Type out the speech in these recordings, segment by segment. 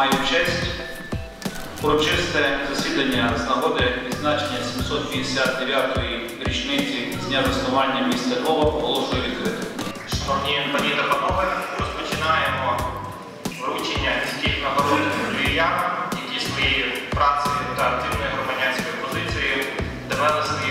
маю честь урочисте засідання з нагоди відзначення 759-ї річниці з дня заснування міста Львова оголошую відкритим. Шановні пані та панове, розпочинаємо вручення міських нагород львів'янам, які своєю працею та активною громадянською позицією довели свою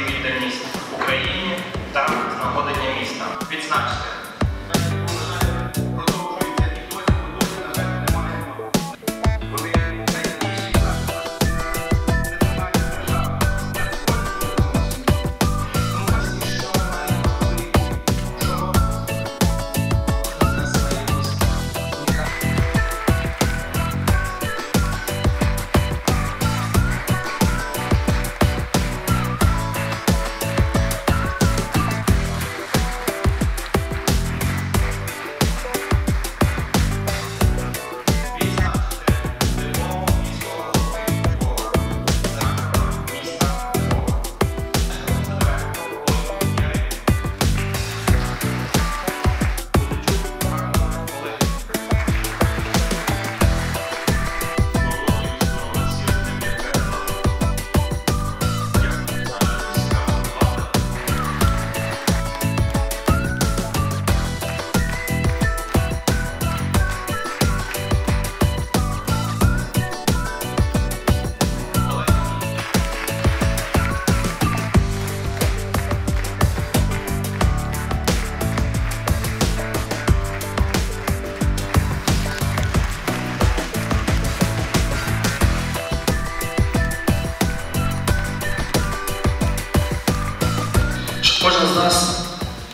нас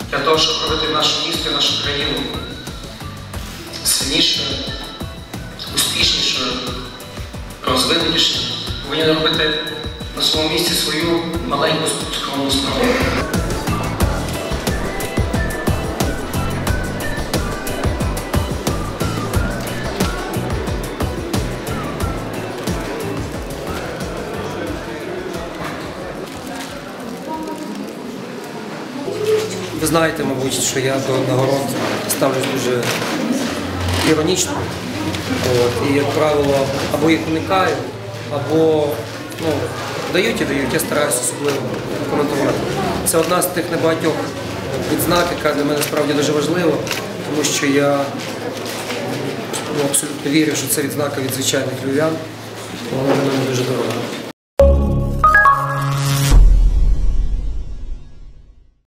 для того, щоб робити наше місто і нашу країну сильнішою, успішнішою, розвинутішою, повинні робити на своєму місці свою маленьку скромну справу. Ви знаєте, мабуть, що я до нагород ставлюсь дуже іронічно. От, і, як правило, або їх уникаю, або ну, дають і дають, я стараюся особливо коментувати. Це одна з тих небагатьох відзнак, яка для мене справді дуже важлива, тому що я ну, абсолютно вірю, що це відзнака від звичайних львів'ян.